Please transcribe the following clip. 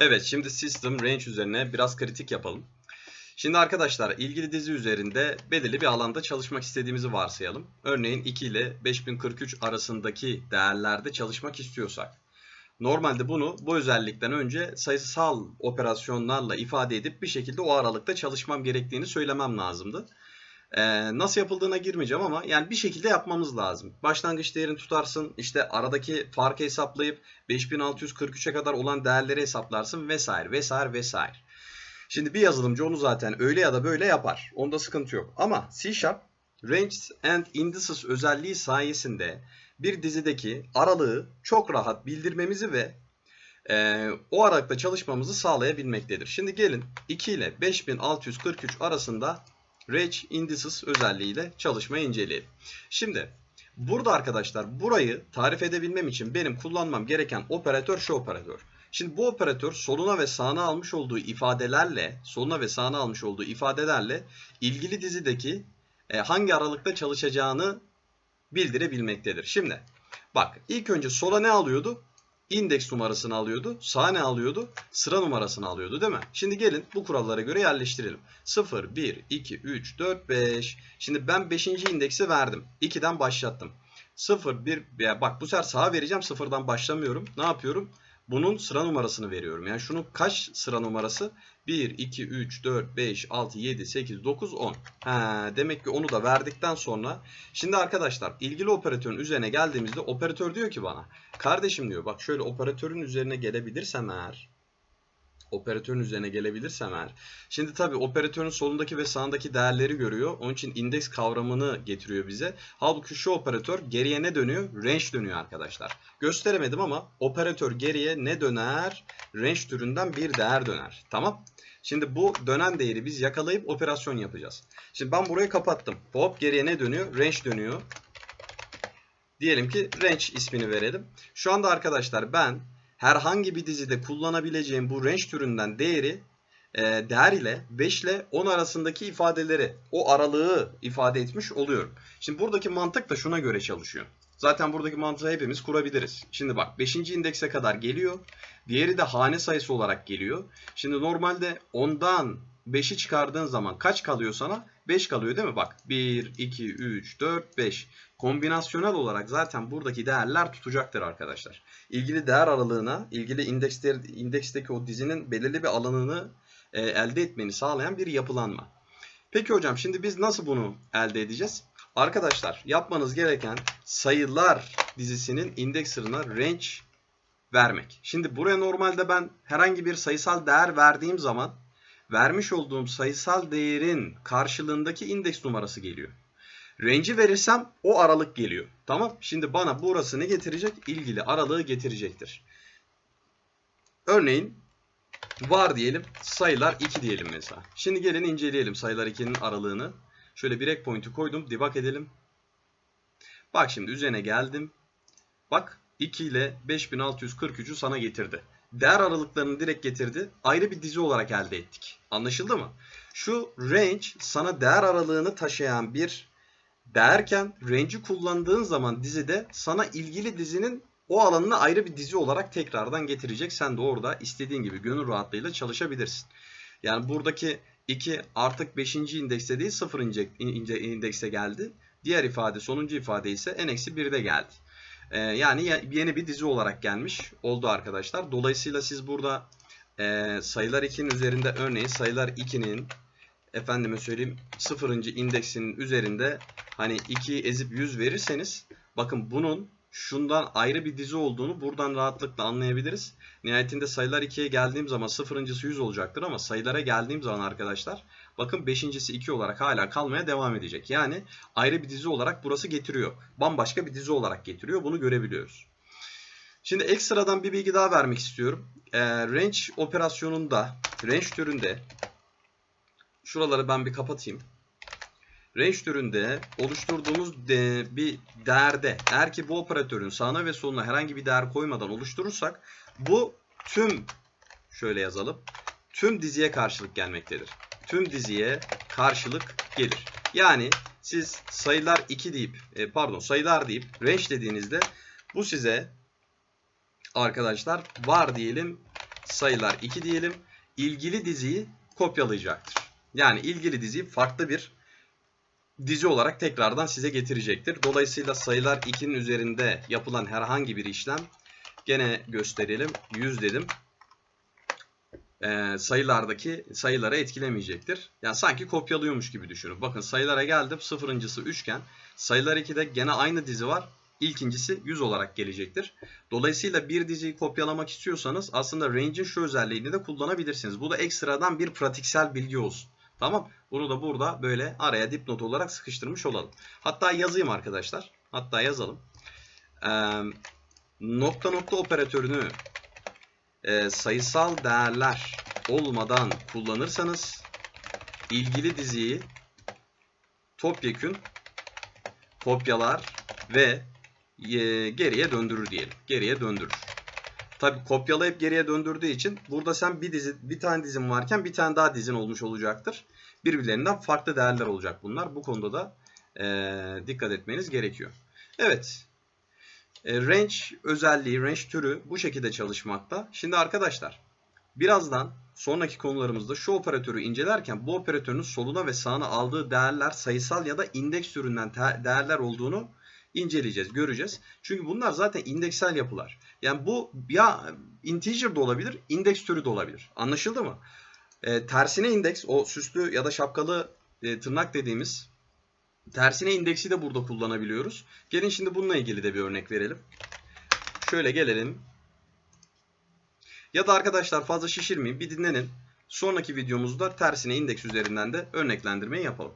Evet şimdi system range üzerine biraz kritik yapalım. Şimdi arkadaşlar ilgili dizi üzerinde belirli bir alanda çalışmak istediğimizi varsayalım. Örneğin 2 ile 5043 arasındaki değerlerde çalışmak istiyorsak. Normalde bunu bu özellikten önce sayısal operasyonlarla ifade edip bir şekilde o aralıkta çalışmam gerektiğini söylemem lazımdı. Ee, nasıl yapıldığına girmeyeceğim ama yani bir şekilde yapmamız lazım. Başlangıç değerini tutarsın, işte aradaki farkı hesaplayıp 5643'e kadar olan değerleri hesaplarsın vesaire vesaire vesaire. Şimdi bir yazılımcı onu zaten öyle ya da böyle yapar. Onda sıkıntı yok. Ama C Sharp Ranges and Indices özelliği sayesinde bir dizideki aralığı çok rahat bildirmemizi ve e, o aralıkta çalışmamızı sağlayabilmektedir. Şimdi gelin 2 ile 5643 arasında Range Indices özelliğiyle çalışmayı inceleyelim. Şimdi burada arkadaşlar burayı tarif edebilmem için benim kullanmam gereken operatör şu operatör. Şimdi bu operatör soluna ve sağına almış olduğu ifadelerle, soluna ve sağına almış olduğu ifadelerle ilgili dizideki e, hangi aralıkta çalışacağını bildirebilmektedir. Şimdi bak ilk önce sola ne alıyordu? İndeks numarasını alıyordu. Sağa ne alıyordu? Sıra numarasını alıyordu değil mi? Şimdi gelin bu kurallara göre yerleştirelim. 0, 1, 2, 3, 4, 5. Şimdi ben 5. indeksi verdim. 2'den başlattım. 0, 1, ya bak bu sefer sağa vereceğim. Sıfırdan başlamıyorum. Ne yapıyorum? Bunun sıra numarasını veriyorum. Yani şunun kaç sıra numarası? 1, 2, 3, 4, 5, 6, 7, 8, 9, 10. Ha, demek ki onu da verdikten sonra. Şimdi arkadaşlar ilgili operatörün üzerine geldiğimizde operatör diyor ki bana. Kardeşim diyor bak şöyle operatörün üzerine gelebilirsem eğer. Operatörün üzerine gelebilirsem eğer. Şimdi tabi operatörün solundaki ve sağındaki değerleri görüyor. Onun için indeks kavramını getiriyor bize. Halbuki şu operatör geriye ne dönüyor? Range dönüyor arkadaşlar. Gösteremedim ama operatör geriye ne döner? Range türünden bir değer döner. Tamam. Şimdi bu dönen değeri biz yakalayıp operasyon yapacağız. Şimdi ben burayı kapattım. Hop geriye ne dönüyor? Range dönüyor. Diyelim ki range ismini verelim. Şu anda arkadaşlar ben herhangi bir dizide kullanabileceğim bu range türünden değeri e, değer ile 5 ile 10 arasındaki ifadeleri o aralığı ifade etmiş oluyorum. Şimdi buradaki mantık da şuna göre çalışıyor. Zaten buradaki mantığı hepimiz kurabiliriz. Şimdi bak 5. indekse kadar geliyor. Diğeri de hane sayısı olarak geliyor. Şimdi normalde 10'dan 5'i çıkardığın zaman kaç kalıyor sana? 5 kalıyor değil mi? Bak 1, 2, 3, 4, 5. Kombinasyonel olarak zaten buradaki değerler tutacaktır arkadaşlar. İlgili değer aralığına, ilgili indeksler, indeksteki o dizinin belirli bir alanını e, elde etmeni sağlayan bir yapılanma. Peki hocam şimdi biz nasıl bunu elde edeceğiz? Arkadaşlar yapmanız gereken sayılar dizisinin indeks sırrına range vermek. Şimdi buraya normalde ben herhangi bir sayısal değer verdiğim zaman vermiş olduğum sayısal değerin karşılığındaki indeks numarası geliyor. Range'i verirsem o aralık geliyor. Tamam. Şimdi bana burası ne getirecek? İlgili aralığı getirecektir. Örneğin var diyelim. Sayılar 2 diyelim mesela. Şimdi gelin inceleyelim sayılar 2'nin aralığını. Şöyle break point'i koydum. Debug edelim. Bak şimdi üzerine geldim. Bak 2 ile 5643'ü sana getirdi. Değer aralıklarını direkt getirdi. Ayrı bir dizi olarak elde ettik. Anlaşıldı mı? Şu range sana değer aralığını taşıyan bir değerken range'i kullandığın zaman dizide sana ilgili dizinin o alanını ayrı bir dizi olarak tekrardan getirecek. Sen de orada istediğin gibi gönül rahatlığıyla çalışabilirsin. Yani buradaki 2 artık 5. indekste değil 0. indekse geldi. Diğer ifade sonuncu ifade ise n-1'de geldi. Ee, yani yeni bir dizi olarak gelmiş oldu arkadaşlar. Dolayısıyla siz burada e, sayılar 2'nin üzerinde örneğin sayılar 2'nin efendime söyleyeyim 0. indeksinin üzerinde hani 2'yi ezip 100 verirseniz bakın bunun şundan ayrı bir dizi olduğunu buradan rahatlıkla anlayabiliriz. Nihayetinde sayılar 2'ye geldiğim zaman sıfırıncısı 100 olacaktır ama sayılara geldiğim zaman arkadaşlar bakın beşincisi 2 olarak hala kalmaya devam edecek. Yani ayrı bir dizi olarak burası getiriyor. Bambaşka bir dizi olarak getiriyor. Bunu görebiliyoruz. Şimdi ekstradan bir bilgi daha vermek istiyorum. Ee, range operasyonunda, range türünde şuraları ben bir kapatayım range türünde oluşturduğumuz de, bir değerde eğer ki bu operatörün sağına ve soluna herhangi bir değer koymadan oluşturursak bu tüm şöyle yazalım tüm diziye karşılık gelmektedir. Tüm diziye karşılık gelir. Yani siz sayılar 2 deyip e, pardon sayılar deyip range dediğinizde bu size arkadaşlar var diyelim sayılar 2 diyelim. İlgili diziyi kopyalayacaktır. Yani ilgili diziyi farklı bir dizi olarak tekrardan size getirecektir. Dolayısıyla sayılar 2'nin üzerinde yapılan herhangi bir işlem gene gösterelim 100 dedim. Ee, sayılardaki sayılara etkilemeyecektir. Yani sanki kopyalıyormuş gibi düşünün. Bakın sayılara geldim. Sıfırıncısı üçgen. Sayılar 2'de gene aynı dizi var. İlkincisi 100 olarak gelecektir. Dolayısıyla bir diziyi kopyalamak istiyorsanız aslında range'in şu özelliğini de kullanabilirsiniz. Bu da ekstradan bir pratiksel bilgi olsun. Tamam. Bunu da burada böyle araya dipnot olarak sıkıştırmış olalım. Hatta yazayım arkadaşlar. Hatta yazalım. Ee, nokta nokta operatörünü e, sayısal değerler olmadan kullanırsanız ilgili diziyi topyekün kopyalar ve e, geriye döndürür diyelim. Geriye döndürür. Tabi kopyalayıp geriye döndürdüğü için burada sen bir dizi bir tane dizin varken bir tane daha dizin olmuş olacaktır. Birbirlerinden farklı değerler olacak bunlar. Bu konuda da e, dikkat etmeniz gerekiyor. Evet. E, range özelliği, range türü bu şekilde çalışmakta. Şimdi arkadaşlar birazdan sonraki konularımızda şu operatörü incelerken bu operatörün soluna ve sağına aldığı değerler sayısal ya da indeks türünden değerler olduğunu inceleyeceğiz, göreceğiz. Çünkü bunlar zaten indeksel yapılar. Yani bu ya integer de olabilir, indeks türü de olabilir. Anlaşıldı mı? E, tersine indeks, o süslü ya da şapkalı e, tırnak dediğimiz tersine indeksi de burada kullanabiliyoruz. Gelin şimdi bununla ilgili de bir örnek verelim. Şöyle gelelim. Ya da arkadaşlar fazla şişirmeyin, bir dinlenin. Sonraki videomuzda tersine indeks üzerinden de örneklendirmeyi yapalım.